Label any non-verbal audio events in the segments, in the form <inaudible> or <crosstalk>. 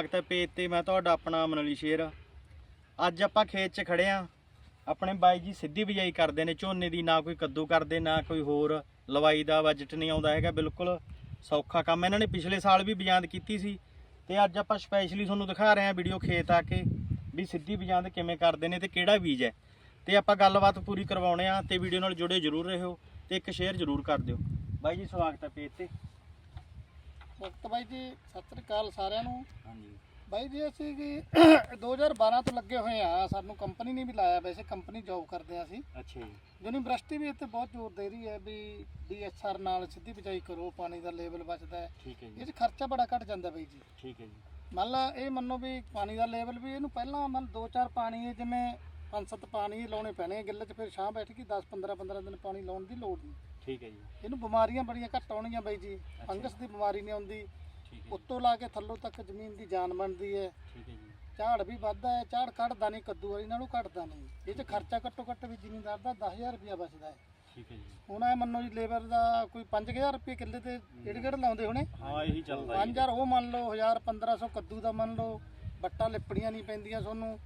ਸਵਾਗਤ ਹੈ ਪੇਜ ਤੇ, ਮੈਂ ਤੁਹਾਡਾ ਆਪਣਾ ਮਨਲੀ ਸ਼ੇਰ। ਅੱਜ ਆਪਾਂ ਖੇਤ 'ਚ ਖੜੇ ਆ ਆਪਣੇ ਬਾਈ ਜੀ ਸਿੱਧੀ ਬਿਜਾਈ ਕਰਦੇ ਨੇ, ਝੋਨੇ ਦੀ ਨਾ ਕੋਈ ਕੱਦੂ ਕਰਦੇ, ਨਾ ਕੋਈ ਹੋਰ ਲਵਾਈ ਦਾ ਬਜਟ ਨਹੀਂ ਆਉਂਦਾ ਹੈਗਾ, ਬਿਲਕੁਲ ਸੌਖਾ ਕੰਮ। ਇਹਨਾਂ ਨੇ ਪਿਛਲੇ ਸਾਲ ਵੀ ਬਿਜਾਂਦ ਕੀਤੀ ਸੀ ਤੇ ਅੱਜ ਆਪਾਂ ਸਪੈਸ਼ਲੀ ਤੁਹਾਨੂੰ ਦਿਖਾ ਰਹੇ ਹਾਂ ਵੀਡੀਓ ਖੇਤ ਆ ਕੇ ਵੀ ਸਿੱਧੀ ਬਿਜਾਂਦ ਕਿਵੇਂ ਕਰਦੇ ਨੇ ਤੇ ਕਿਹੜਾ ਬੀਜ ਹੈ। ਤੇ ਆਪਾਂ ਗੱਲਬਾਤ ਪੂਰੀ ਕਰਵਾਉਣੇ ਆ ਤੇ ਵੀਡੀਓ ਨਾਲ ਜੁੜੇ ਜਰੂਰ ਰਹੋ ਤੇ ਇੱਕ ਸ਼ੇਅਰ ਜਰੂਰ ਕਰ ਦਿਓ। ਬਾਈ ਜੀ, ਸਵਾਗਤ ਹੈ ਪੇਜ ਤੇ। ਵਕਤ ਬਾਈ ਜੀ ਸਤਿ ਸ੍ਰੀ ਅਕਾਲ ਸਾਰਿਆਂ ਨੂੰ। ਹਾਂਜੀ। ਬਾਈ ਜੀ ਅਸੀਂ ਕਿ 2012 <coughs> ਤੋਂ ਲੱਗੇ ਹੋਏ ਆ ਸਾਨੂੰ ਕੰਪਨੀ ਨੇ ਵੀ ਲਾਇਆ ਵੈਸੇ ਕੰਪਨੀ ਜੌਬ ਕਰਦੇ ਆ ਅਸੀਂ। ਅੱਛਾ ਜੀ। ਯੂਨੀਵਰਸਿਟੀ ਵੀ ਇੱਥੇ ਬਹੁਤ ਜ਼ੋਰ ਦੇ ਰਹੀ ਹੈ ਵੀ ਡੀਐਸਆਰ ਨਾਲ ਸਿੱਧੀ ਬਿਜਾਈ ਕਰੋ ਪਾਣੀ ਦਾ ਲੈਵਲ ਬਚਦਾ ਹੈ। ਠੀਕ ਹੈ ਇਹ ਜੀ 'ਚ ਖਰਚਾ ਬੜਾ ਘਟ ਜਾਂਦਾ ਬਾਈ ਜੀ। ਠੀਕ ਹੈ ਜੀ। ਮੰਨ ਲਾ ਇਹ ਮੰਨੋ ਵੀ ਪਾਣੀ ਦਾ ਲੈਵਲ ਵੀ ਇਹਨੂੰ ਪਹਿਲਾਂ ਮੰਨ ਦੋ ਚਾਰ ਪਾਣੀ ਜਿਵੇਂ ਪੰਜ ਸੱਤ ਪਾਣੀ ਲਾਉਣੇ ਪੈਣੇ ਗਿੱਲੇ 'ਚ ਫਿਰ ਛਾਂ ਬੈਠ ਕੇ 10 15 15 ਦਿਨ ਪਾਣੀ ਲਾਉਣ ਦੀ ਲੋੜ ਨਹੀਂ। ਠੀਕ ਹੈ ਜੀ। ਇਹਨੂੰ ਬਿਮਾਰੀਆਂ ਬੜੀਆਂ ਘੱਟ ਆਉਣਗੀਆਂ ਬਾਈ ਜੀ ਫੰਗਸ ਦੀ ਬਿਮਾਰੀ ਨਹੀਂ ਆਉਂਦੀ। ਉੱਤੋਂ ਲਾ ਕੇ ਥੱਲੋਂ ਤੱਕ ਜ਼ਮੀਨ ਦੀ ਜਾਨ ਬਣਦੀ ਹੈ। ਠੀਕ ਹੈ ਜੀ। ਝਾੜ ਵੀ ਵੱਧਦਾ ਹੈ ਝਾੜ ਘਟਦਾ ਨਹੀਂ ਕੱਦੂ ਵਾਲੀ ਨਾਲੋਂ ਘਟਦਾ ਨਹੀਂ। ਇਹ 'ਚ ਖਰਚਾ ਘੱਟੋ ਘੱਟ ਵੀ ਜ਼ਿਮੀਂਦਾਰ ਦਾ 10000 ਰੁਪਇਆ ਬਚਦਾ ਹੈ। ਠੀਕ ਹੈ ਜੀ। ਹੁਣ ਇਹ ਮੰਨੋ ਜੀ ਲੇਬਰ ਦਾ ਕੋਈ 5000 ਰੁਪਏ ਕਿੱਲੇ ਤੇ ਕਿਹੜੇ ਕਿਹੜੇ ਲਾਉਂਦੇ ਹੋਣੇ? ਹਾਂ ਇਹੀ ਚੱਲਦਾ ਜੀ। 5000 ਉਹ ਮੰਨ ਲਓ 1000 1500 ਕੱਦੂ ਦਾ ਮੰਨ ਲਓ ਬੱਟਾ ਲਿਪੜੀਆਂ ਨਹੀਂ ਪੈਂਦੀਆਂ ਤੁਹਾਨੂੰ।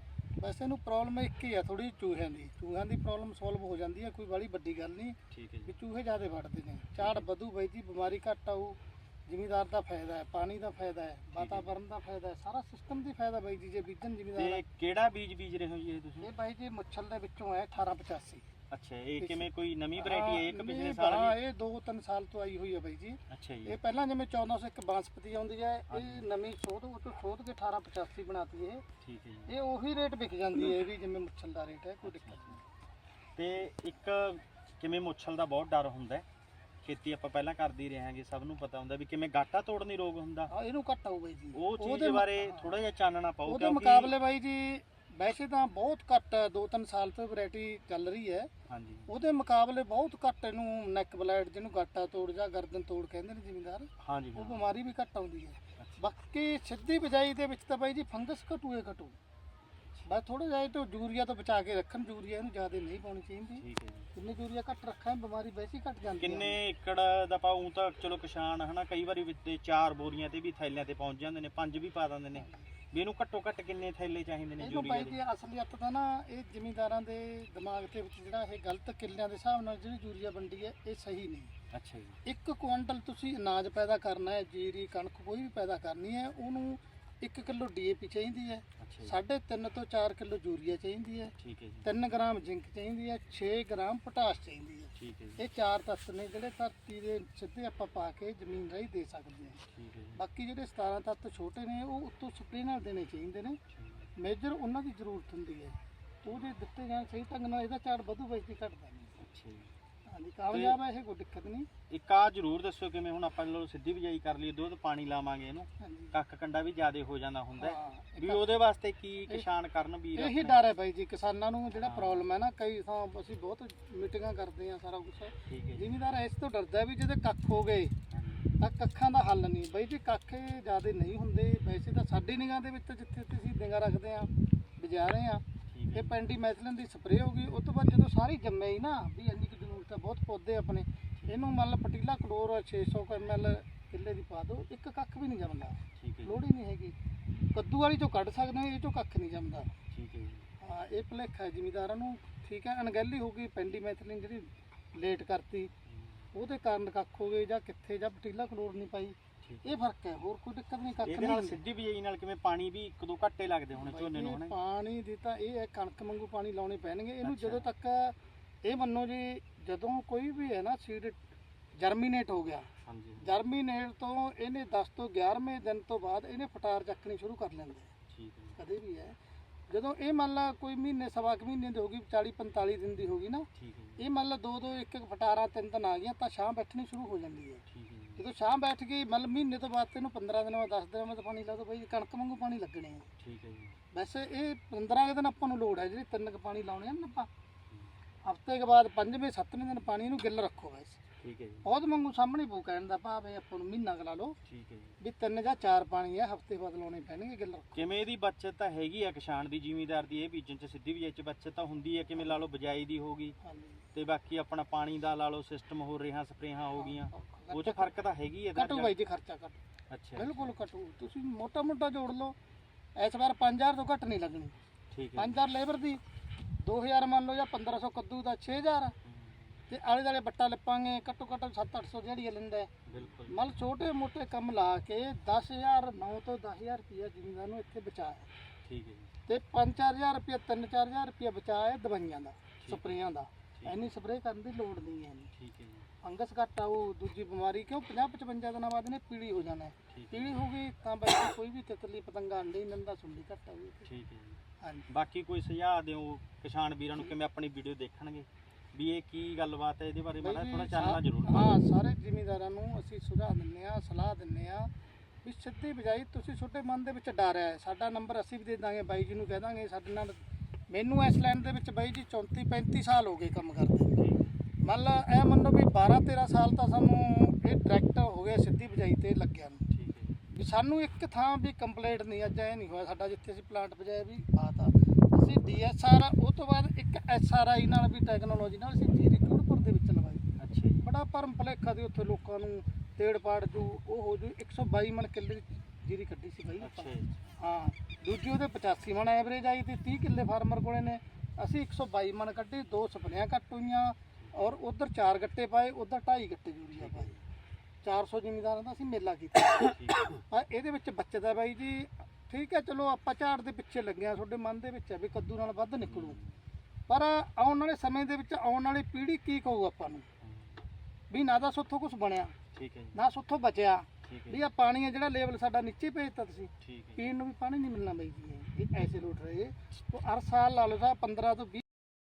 ਵੈਸੇ ਇਹਨੂੰ ਪ੍ਰੋਬਲਮ ਇੱਕ ਹੀ ਆ ਥੋੜੀ ਚੂਹਿਆਂ ਦੀ। ਚੂਹਿਆਂ ਦੀ ਪ੍ਰੋਬਲਮ ਸੋਲਵ ਹੋ ਜਾਂਦੀ ਹੈ ਕੋਈ ਬੜੀ ਵੱਡੀ ਗੱਲ ਨਹੀਂ। ਠੀਕ ਹੈ ਵੀ ਚੂਹੇ ਜ਼ਿਆਦਾ ਵੜਦੇ ਨੇ। ਝਾੜ ਵਧੂ ਬਾਈ ਜੀ ਬਿਮਾਰੀ ਘੱਟ ਆਊ ਜ਼ਿਮੀਦਾਰ ਦਾ ਫਾਇਦਾ ਹੈ ਪਾਣੀ ਦਾ ਫਾਇਦਾ ਹੈ ਵਾਤਾਵਰਨ ਦਾ ਫਾਇਦਾ ਹੈ ਸਾਰਾ ਸਿਸਟਮ ਦੀ ਫਾਇਦਾ ਬਾਈ ਜੀ ਜੇ ਬੀਜਣ ਜ਼ਿਮੀਦਾਰ ਤੇ ਕਿਹੜਾ ਬੀਜ ਬੀਜ ਰਹੇ ਹੋ ਜੀ ਇਹ ਤੁਸੀਂ? ਇਹ ਬਾਈ ਜੀ ਮੁੱਛਲ ਦੇ ਵਿੱਚੋਂ ਹੈ 1885 ਅੱਛਾ ਇਹ ਕਿਵੇਂ ਕੋਈ ਨਵੀਂ ਵੈਰਾਈਟੀ ਹੈ ਇੱਕ ਹਾਂ, ਪਿਛਲੇ ਇਹ ਸਾਲ ਹਾਂ, ਵੀ ਇਹ 2-3 ਸਾਲ ਤੋਂ ਆਈ ਹੋਈ ਹੈ ਬਾਈ ਜੀ। ਅੱਛਾ ਜੀ। ਇਹ ਪਹਿਲਾਂ ਜਿਵੇਂ 1401 ਬਾਂਸਪਤੀ ਆਉਂਦੀ ਹੈ ਇਹ ਨਵੀਂ ਸੋਧ ਉਹ ਤੋਂ ਸੋਧ ਕੇ 1885 ਬਣਾਤੀ ਇਹ। ਠੀਕ ਹੈ ਜੀ। ਇਹ ਉਹੀ ਰੇਟ ਵਿਕ ਜਾਂਦੀ ਹੈ ਇਹ ਵੀ ਜਿਵੇਂ ਮੁੱਛਲ ਦਾ ਰੇਟ ਹੈ ਕੋਈ ਦਿੱਕਤ ਨਹੀਂ। ਤੇ ਇੱਕ ਕਿਵੇਂ ਮੁੱਛਲ ਦਾ ਬਹੁਤ ਡਰ ਹੁੰਦਾ ਹੈ? ਖੇਤੀ ਆਪਾਂ ਪਹਿਲਾਂ ਕਰਦੇ ਹੀ ਰਹੇ ਹਾਂਗੇ ਸਭ ਨੂੰ ਪਤਾ ਹੁੰਦਾ ਵੀ ਕਿਵੇਂ ਗਾਟਾ ਤੋੜਨੀ ਰੋਗ ਹੁੰਦਾ। ਹਾਂ ਇਹਨੂੰ ਘੱਟ ਆਊ ਬਾਈ ਜੀ। ਉਹ ਚੀਜ਼ ਉਹਦੇ ਮ- ਬਾਰੇ ਹਾਂ। ਥੋੜਾ ਜਿਹਾ ਚਾਨਣਾ ਪਾਓ ਉਹਦੇ ਮੁਕਾਬਲੇ ਬਾਈ ਜੀ ਵੈਸੇ ਤਾਂ ਬਹੁਤ ਘੱਟ ਹੈ 2-3 ਸਾਲ ਤੋਂ ਵੈਰਾਈਟੀ ਚੱਲ ਰਹੀ ਹੈ। ਹਾਂਜੀ। ਉਹਦੇ ਮੁਕਾਬਲੇ ਬਹੁਤ ਘੱਟ ਇਹਨੂੰ ਨੈਕ ਬਲੈਡ ਜਿਹਨੂੰ ਗਾਟਾ ਤੋੜ ਜਾਂ ਗਰਦਨ ਤੋੜ ਕਹਿੰਦੇ ਨੇ ਜ਼ਿਮੀਂਦਾਰ ਹਾਂਜੀ ਉਹ ਬਿਮਾਰੀ ਵੀ ਘੱਟ ਆਉਂਦੀ ਹੈ। ਬਾਕੀ ਸਿੱਧੀ ਬਿਜਾਈ ਦੇ ਵਿੱਚ ਤਾਂ ਬਾਈ ਜੀ ਫੰਗਸ ਘਟੂਏ ਘਟੂ। ਬਸ ਥੋੜਾ ਜਿਹਾ ਤੋਂ ਯੂਰੀਆ ਤੋਂ ਬਚਾ ਕੇ ਰੱਖਣ ਯੂਰੀਆ ਇਹਨੂੰ ਜ਼ਿਆਦਾ ਨਹੀਂ ਪਾਉਣੀ ਚਾਹੀਦੀ। ਠੀਕ ਹੈ ਜੀ। ਜਿੰਨੀ ਯੂਰੀਆ ਘੱਟ ਰੱਖਾਂ ਬਿਮਾਰੀ ਵੈਸੇ ਘਟ ਜਾਂਦੀ ਹੈ। ਕਿੰਨੇ ਏਕੜ ਦਾ ਪਾਉਂ ਤਾਂ ਚਲੋ ਕਿਸਾਨ ਹਨਾ ਕਈ ਵਾਰੀ ਵਿੱਚ ਤੇ ਚਾਰ ਬੋਰੀਆਂ ਤੇ ਵੀ ਥੈਲਿਆਂ ਤੇ ਪਹੁੰਚ ਜਾਂਦੇ ਨੇ ਪੰਜ ਵੀ ਪਾ ਦਿੰਦੇ ਨੇ। ਵੀ ਇਹਨੂੰ ਘੱਟੋ ਘੱਟ ਕਿੰਨੇ ਥੈਲੇ ਚਾਹੀਦੇ ਨੇ ਇਹਨੂੰ ਯੂਰੀਆ ਬਾਈ ਦੇ ਜੀ ਅਸਲੀਅਤ ਤਾਂ ਨਾ ਇਹ ਜ਼ਿਮੀਂਦਾਰਾਂ ਦੇ ਦਿਮਾਗ ਦੇ ਵਿੱਚ ਜਿਹੜਾ ਇਹ ਗਲਤ ਕਿੱਲਿਆਂ ਦੇ ਹਿਸਾਬ ਨਾਲ ਜਿਹੜੀ ਯੂਰੀਆ ਵੰਡੀ ਹੈ ਇਹ ਸਹੀ ਨਹੀਂ। ਅੱਛਾ ਜੀ। ਇੱਕ ਕੁਇੰਟਲ ਤੁਸੀਂ ਅਨਾਜ ਪੈਦਾ ਕਰਨਾ ਹੈ ਜੀਰੀ ਕਣਕ ਕੋਈ ਵੀ ਪੈਦਾ ਕਰਨੀ ਹੈ ਉਹਨੂੰ 1 ਕਿਲੋ ਡੀਏਪੀ ਚਾਹੀਦੀ ਹੈ ਅੱਛਾ ਸਾਢੇ ਤਿੰਨ ਤੋਂ 4 ਕਿਲੋ ਯੂਰੀਆ ਚਾਹੀਦੀ ਹੈ ਠੀਕ ਹੈ ਜੀ। 3 ਗ੍ਰਾਮ ਜ਼ਿੰਕ ਚਾਹੀਦੀ ਹੈ 6 ਗ੍ਰਾਮ ਪੋਟਾਸ਼ ਚਾਹੀਦੀ ਹੈ। ਠੀਕ ਹੈ ਜੀ। ਇਹ ਚਾਰ ਤੱਤ ਨੇ ਜਿਹੜੇ ਧਰਤੀ ਦੇ ਸਿੱਧੇ ਆਪਾਂ ਪਾ ਕੇ ਜ਼ਮੀਨ ਰਾਹੀਂ ਦੇ ਸਕਦੇ ਹਾਂ। ਠੀਕ ਹੈ ਜੀ। ਬਾਕੀ ਜਿਹੜੇ 17 ਤੱਤ ਛੋਟੇ ਨੇ ਉਹ ਉੱਤੋਂ ਸਪਰੇ ਨਾਲ ਦੇਣੇ ਚਾਹੀਦੇ ਨੇ। ਮੇਜਰ ਉਹਨਾਂ ਦੀ ਜ਼ਰੂਰਤ ਹੁੰਦੀ ਹੈ। ਉਹ ਜੇ ਦਿੱਤੇ ਜਾਣ ਸਹੀ ਢੰਗ ਨਾਲ ਇਹਦਾ ਝਾੜ ਵਧੂ ਹੀ ਘਟਦਾ ਨਹੀਂ। ਅੱਛਾ ਜੀ। ਹਾਂਜੀ ਕਾਮਯਾਬ ਹੈ ਇਹ ਕੋਈ ਦਿੱਕਤ ਨਹੀਂ। ਇੱਕ ਆ ਜ਼ਰੂਰ ਦੱਸੋ ਕਿਵੇਂ ਹੁਣ ਆਪਾਂ ਲੋ ਸਿੱਧੀ ਬਿਜਾਈ ਕਰ ਲਈ ਦੁੱਧ ਪਾਣੀ ਲਾਵਾਂਗੇ ਇਹਨੂੰ। ਹਾਂਜੀ। ਕੱਖ ਕੰਡਾ ਵੀ ਜ਼ਿਆਦਾ ਹੋ ਜਾਂਦਾ ਹੁੰਦਾ ਹੈ। ਹਾਂ, ਵੀ ਉਹਦੇ ਵਾਸਤੇ ਕੀ ਕਿਸਾਨ ਕਰਨ ਵੀਰ ਇਹੀ ਆਪਣੇ? ਡਰ ਹੈ ਬਾਈ ਜੀ ਕਿਸਾਨਾਂ ਨੂੰ ਜਿਹੜਾ ਹਾਂ। ਪ੍ਰੋਬਲਮ ਹੈ ਨਾ ਕਈ ਥਾਂ ਅਸੀਂ ਬਹੁਤ ਮੀਟਿੰਗਾਂ ਕਰਦੇ ਆ ਸਾਰਾ ਕੁਝ ਠੀਕ ਹੈ ਜੀ। ਜ਼ਿਮੀਦਾਰ ਇਸ ਤੋਂ ਡਰਦਾ ਹੈ ਵੀ ਜਿਹਦੇ ਕੱਖ ਹੋ ਗਏ। ਤਾਂ ਕੱਖਾਂ ਦਾ ਹੱਲ ਨਹੀਂ। ਬਾਈ ਜੀ ਕੱਖ ਜ਼ਿਆਦਾ ਨਹੀਂ ਹੁੰਦੇ। ਵੈਸੇ ਤਾਂ ਸਾਡੀ ਨਿਗਾਹ ਦੇ ਵਿੱਚ ਜਿੱਥੇ ਤੁਸੀਂ ਨਿਗਾਹ ਰੱਖਦੇ ਆ ਬਜਾ ਰਹੇ ਆ ਠੀਕ ਹੈ ਇਹ ਪੈਂਡੀਮੈਥਲਿਨ ਦੀ ਸਪਰੇਅ ਹੋ ਗਈ। ਉਸ ਤੋਂ ਬਾਅਦ ਜਦੋਂ ਸਾਰੀ ਜੰਮੇ ਹੀ ਨਾ ਵੀ ਇੰਨੀ ਕੁ ਹੈ ਬਹੁਤ ਪੌਦੇ ਆਪਣੇ। ਇਹਨੂੰ ਮੰਨ ਲਓ ਪਟੀਲਾ ਕਲੋਰ 600 ml ਕਿੱਲੇ ਦੀ ਪਾ ਦਿਓ। ਇੱਕ ਕੱਖ ਵੀ ਨਹੀਂ ਜੰਮਦਾ। ਠੀਕ ਹੈ ਲੋੜ ਹੀ ਨਹੀਂ ਹੈਗੀ। ਕੱਦੂ ਵਾਲੀ ਚੋਂ ਕੱਢ ਸਕਦੇ ਹੋ ਇਹ ਚੋਂ ਕੱਖ ਨਹੀਂ ਜੰਮਦਾ। ਠੀਕ ਹੈ ਜੀ। ਹਾਂ ਇਹ ਭੁਲੇਖਾ ਹੈ ਜ਼ਿਮੀਦਾਰਾਂ ਨੂੰ। ਠੀਕ ਹੈ ਅਣਗਹਿਲੀ ਹੋ ਗਈ ਪੈਂਡੀਮੈਥਲਿਨ ਜਿਹੜੀ ਲੇਟ ਕਰਤੀ। ਉਹਦੇ ਕਾਰਨ ਕੱਖ ਹੋ ਗਏ ਜਾਂ ਕਿੱਥੇ ਜਾਂ ਪਟੀਲਾ ਕਲੋਰ ਨਹੀਂ ਪਾਈ। ਠੀਕ ਇਹ ਫ਼ਰਕ ਹੈ ਹੋਰ ਕੋਈ ਦਿੱਕਤ ਨਹੀਂ ਕੱਖ ਇਹਦੇ ਨਾਲ। ਸਿੱਧੀ ਬਿਜਾਈ ਨਾਲ ਕਿਵੇਂ ਪਾਣੀ ਵੀ ਇੱਕ ਦੋ ਘੱਟੇ ਲੱਗਦੇ ਹੋਣੇ ਝੋਨੇ ਨੂੰ ਹਨਾ। ਪਾਣੀ ਦੀ ਤਾਂ ਇਹ ਹੈ ਕਣਕ ਵਾਂਗੂ ਪਾਣੀ ਲਾਉਣੇ ਪੈਣਗੇ। ਇਹਨੂੰ ਅੱਛਾ। ਜਦੋਂ ਤੱਕ ਇਹ ਮੰਨੋ ਜੀ ਜਦੋਂ ਕੋਈ ਵੀ ਹੈ ਨਾ ਸੀਡ ਜਰਮੀਨੇਟ ਹੋ ਗਿਆ। ਹਾਂਜੀ ਜਰਮੀਨੇਟ ਤੋਂ ਇਹਨੇ 10 ਤੋਂ 11ਵੇਂ ਦਿਨ ਤੋਂ ਬਾਅਦ ਇਹਨੇ ਫਟਾਰ ਚੱਕਣੀ ਸ਼ੁਰੂ ਕਰ ਲੈਂਦੇ ਆ। ਠੀਕ ਹੈ। ਕਦੇ ਵੀ ਹੈ। ਜਦੋਂ ਇਹ ਮੰਨ ਲਾ ਕੋਈ ਮਹੀਨੇ ਸਵਾ ਕੁ ਮਹੀਨੇ ਦੀ ਹੋ ਗਈ 40 45 ਦਿਨ ਦੀ ਹੋ ਗਈ ਨਾ ਠੀਕ ਹੈ ਜੀ, ਇਹ ਮੰਨ ਲਾ ਦੋ ਦੋ ਇੱਕ ਇੱਕ ਫਟਾਰਾਂ ਤਿੰਨ ਦਿਨ ਆ ਗਈਆਂ ਤਾਂ ਛਾਂ ਬੈਠਣੀ ਸ਼ੁਰੂ ਹੋ ਜਾਂਦੀ ਹੈ। ਠੀਕ ਹੈ ਜੀ, ਜਦੋਂ ਛਾਂ ਬੈਠ ਗਈ ਮਤਲਬ ਮਹੀਨੇ ਤੋਂ ਬਾਅਦ ਤੈਨੂੰ 15 ਦਿਨਾਂ ਬਾਅਦ 10 ਦਿਨਾਂ ਬਾਅਦ ਪਾਣੀ ਲਾ ਦੋ ਬਈ ਕਣਕ ਵਾਂਗੂ ਪਾਣੀ ਲੱਗਣੇ ਆ। ਠੀਕ ਹੈ ਜੀ। ਵੈਸੇ ਇਹ 15 ਕੁ ਦਿਨ ਆਪਾਂ ਨੂੰ ਲੋੜ ਹੈ ਜਿਹੜੀ ਤਿੰਨ ਕੁ ਪਾਣੀ ਲਾਉਣੇ ਆ ਨਾ ਆਪਾਂ। ਹਫ਼ਤੇ ਕੇ ਬਾਅਦ ਪੰਜਵੇਂ ਸੱਤਵੇਂ ਦਿਨ ਪਾਣੀ ਨੂੰ ਗਿੱਲ ਰੱਖੋ ਵੈਸੇ ਠੀਕ ਹੈ ਜੀ। ਬਹੁਤ ਮੰਗੂ ਸਾਹਮਣੇ ਪੂ ਕਹਿਣ ਦਾ ਭਾਵ ਹੈ ਆਪਾਂ ਨੂੰ ਮਹੀਨਾ ਕੁ ਲਾ ਲਓ। ਠੀਕ ਹੈ ਜੀ। ਵੀ ਤਿੰਨ ਜਾਂ ਚਾਰ ਪਾਣੀ ਹੈ ਹਫ਼ਤੇ ਬਾਅਦ ਲਾਉਣੇ ਪੈਣਗੇ ਗਿੱਲ ਰੱਖੋ। ਕਿਵੇਂ ਇਹਦੀ ਬਚਤ ਤਾਂ ਹੈਗੀ ਆ ਕਿਸਾਨ ਦੀ ਜ਼ਿਮੀਦਾਰ ਦੀ ਇਹ ਬੀਜਣ ਚ ਸਿੱਧੀ ਬਿਜਾਈ ਚ ਬਚਤ ਤਾਂ ਹੁੰਦੀ ਹੈ ਕਿਵੇਂ ਲਾ ਲਓ ਬਿਜਾਈ ਦੀ ਹੋਗੀ ਹਾਂਜੀ। ਤੇ ਬਾਕੀ ਆਪਣਾ ਪਾਣੀ ਦਾ ਲਾ ਲਓ ਸਿਸਟਮ ਹੋ ਰਿਹਾ ਸਪਰੇਹਾਂ ਹੋ ਗਈਆਂ। ਉਹ ਚ ਫ਼ਰਕ ਤਾਂ ਹੈਗੀ ਹੈ ਘਟੂ ਬਾਈ ਜੀ ਖਰਚਾ ਘਟੂ। ਅੱਛਾ। ਬਿਲਕੁਲ ਘਟੂ। ਤੁਸੀਂ ਮੋਟਾ ਮੋਟਾ ਜੋੜ ਲਓ ਇਸ ਵਾਰ 5000 ਤੋਂ ਘੱਟ ਨਹੀਂ ਲੱਗਣੀ। ਠੀਕ ਹੈ 5000 ਲੇਬਰ ਦੀ। 2000 ਮੰਨ ਲਓ ਜਾਂ 1500 ਕੱਦੂ ਦਾ 6000 ਤੇ ਆਲੇ ਦਾਲੇ ਬੱਟਾ ਲਿਪਾਂਗੇ ਘੱਟੋ ਘੱਟ 7-800 ਜਿਹੜੀ ਲੈਂਦਾ। ਬਿਲਕੁਲ। ਮਤਲਬ ਛੋਟੇ ਮੋਟੇ ਕੰਮ ਲਾ ਕੇ 10000 9 ਤੋਂ 10000 ਰੁਪਇਆ ਜ਼ਿਮੀਂਦਾਰ ਨੂੰ ਇੱਥੇ ਬਚਾਇਆ ਠੀਕ ਹੈ ਜੀ। ਤੇ 5-4000 ਰੁਪਇਆ 3-4000 ਰੁਪਇਆ ਬਚਾਇਆ ਦਵਾਈਆਂ ਦਾ ਸਪਰੇਆਂ ਦਾ। ਐਨੀ ਸਪਰੇਅ ਕਰਨ ਦੀ ਲੋੜ ਨਹੀਂ ਹੈ ਠੀਕ ਹੈ ਜੀ। ਫੰਗਸ ਘੱਟ ਆਊ ਦੂਜੀ ਬਿਮਾਰੀ ਕਿਉਂ 50-55 ਦਿਨਾਂ ਬਾਅਦ ਨੇ ਪੀਲੀ ਹੋ ਜਾਣਾ ਪੀਲੀ ਹੋ। ਗਈ ਤਾਂ ਬਾਈ ਜੀ ਕੋਈ ਵੀ ਤਿਤਲੀ ਪਤੰਗਾ ਅੰਡੇ ਨੰਦਾ ਸੁੰਡੀ ਘੱਟ ਆਊਗੀ। ਠੀਕ ਹੈ ਜੀ। ਬਾਕੀ ਕੋਈ ਸੁਝਾਅ ਦਿਓ ਕਿਸਾਨ ਵੀਰਾਂ ਨੂੰ ਕਿਵੇਂ ਆਪਣੀ ਵੀਡੀਓ ਦੇਖਣਗੇ? ਵੀ ਇਹ ਕੀ ਗੱਲਬਾਤ ਹੈ ਇਹਦੇ ਬਾਰੇ ਮਾੜਾ ਥੋੜਾ ਚਾਨਣਾ ਜ਼ਰੂਰ ਹਾਂ ਸਾਰੇ ਜ਼ਿਮੀਂਦਾਰਾਂ ਨੂੰ ਅਸੀਂ ਸੁਝਾਅ ਦਿੰਨੇ ਆ ਸਲਾਹ ਦਿੰਨੇ ਆ ਵੀ ਸਿੱਧੀ ਬਜਾਈ ਤੁਸੀਂ ਛੋਟੇ ਮਨ ਦੇ ਵਿੱਚ ਡਰ ਹੈ। ਸਾਡਾ ਨੰਬਰ ਅਸੀਂ ਵੀ ਦੇ ਦਾਂਗੇ ਬਾਈ ਜੀ ਨੂੰ ਕਹਿ ਦਾਂਗੇ ਸਾਡੇ ਨਾਲ ਮੈਨੂੰ ਇਸ ਲਾਈਨ ਦੇ ਵਿੱਚ ਬਾਈ ਜੀ 34 35 ਸਾਲ ਹੋ ਗਏ ਕੰਮ ਕਰਦੇ ਮੰਨ ਲਾ ਇਹ ਮੰਨੋ ਵੀ 12 13 ਸਾਲ ਤਾਂ ਸਾਨੂੰ ਇਹ ਡਾਇਰੈਕਟ ਹੋ ਗਿਆ ਸਿੱਧੀ ਬਜਾਈ ਤੇ ਲੱਗਿਆ ਨੂੰ। ਵੀ ਸਾਨੂੰ ਇੱਕ ਥਾਂ ਵੀ ਕੰਪਲੀਟ ਨਹੀਂ ਅੱਜ ਐ ਨਹੀਂ ਹੋਇਆ ਸਾਡਾ ਜਿੱਥੇ ਅਸੀਂ ਪਲਾਂਟ ਵਜਾਇਆ ਵੀ ਬਾਤ ਆ। ਅਸੀਂ ਡੀਐਸਆਰ ਉਹ ਤੋਂ ਬਾਅਦ ਇੱਕ ਐਸਆਰਆਈ ਨਾਲ ਵੀ ਟੈਕਨੋਲੋਜੀ ਨਾਲ ਅਸੀਂ ਜੀਰੀ ਚੂੜਪੁਰ ਦੇ ਵਿੱਚ ਲਵਾਈ। ਅੱਛਾ ਜੀ। ਬੜਾ ਭਰਮ ਭਲੇਖਾ ਦੀ ਉੱਥੇ ਲੋਕਾਂ ਨੂੰ ਤੇੜ ਪਾੜ ਜੂ ਉਹ ਹੋ ਜੂ 122 ਮਣ ਕਿੱਲੇ ਜੀਰੀ ਕੱਢੀ ਸੀ ਬਾਈ। ਅੱਛਾ ਜੀ। ਹਾਂ ਦੂਜੀ ਉਹਦੇ 85 ਮਣ ਐਵਰੇਜ ਆਈ ਤੇ 30 ਕਿੱਲੇ ਫਾਰਮਰ ਕੋਲੇ ਨੇ। ਅਸੀਂ 122 ਮਣ ਕੱਢੀ ਦੋ ਸਪਰੇਆਂ ਕੱਟ ਹੋਈਆਂ ਔਰ ਉਧਰ ਚਾਰ ਗੱਟੇ ਪਾਏ ਉਧਰ ਢਾਈ ਗੱਟੇ ਯੂਰੀਆ ਪਾਏ। 400 ਜ਼ਿਮੀਦਾਰਾਂ ਦਾ ਅਸੀਂ ਮੇਲਾ ਕੀਤਾ। ਆ ਇਹਦੇ ਵਿੱਚ ਬੱਚਤ ਹੈ ਬਾਈ ਜੀ ਠੀਕ ਹੈ ਚਲੋ ਆਪਾਂ ਝਾੜ ਦੇ ਪਿੱਛੇ ਲੱਗੇ ਆ ਤੁਹਾਡੇ ਮਨ ਦੇ ਵਿੱਚ ਹੈ ਵੀ ਕੱਦੂ ਨਾਲ ਵੱਧ ਨਿਕਲੂ। ਪਰ ਆਉਣ ਵਾਲੇ ਸਮੇਂ ਦੇ ਵਿੱਚ ਆਉਣ ਵਾਲੀ ਪੀੜ੍ਹੀ ਕੀ ਕਹੂ ਆਪਾਂ ਨੂੰ? ਵੀ ਨਾ ਤਾਂ ਸੁੱਥੋਂ ਕੁਝ ਬਣਿਆ ਠੀਕ ਹੈ ਜੀ। ਨਾ ਸੁੱਥੋਂ ਬਚਿਆ। ਵੀ ਆ ਪਾਣੀ ਹੈ ਜਿਹੜਾ ਲੈਵਲ ਸਾਡਾ ਨੀਚੇ ਭੇਜਤਾ ਤੁਸੀਂ ਪੀਣ ਨੂੰ ਵੀ ਪਾਣੀ ਨਹੀਂ ਮਿਲਣਾ ਬਾਈ ਜੀ ਇਹ- ਐਸੇ ਲੋਟ ਰਹੇ। ਉਹ ਹਰ ਸਾਲ ਲਾ ਲਓ ਸਾਹਿਬ 15 ਤੋਂ 20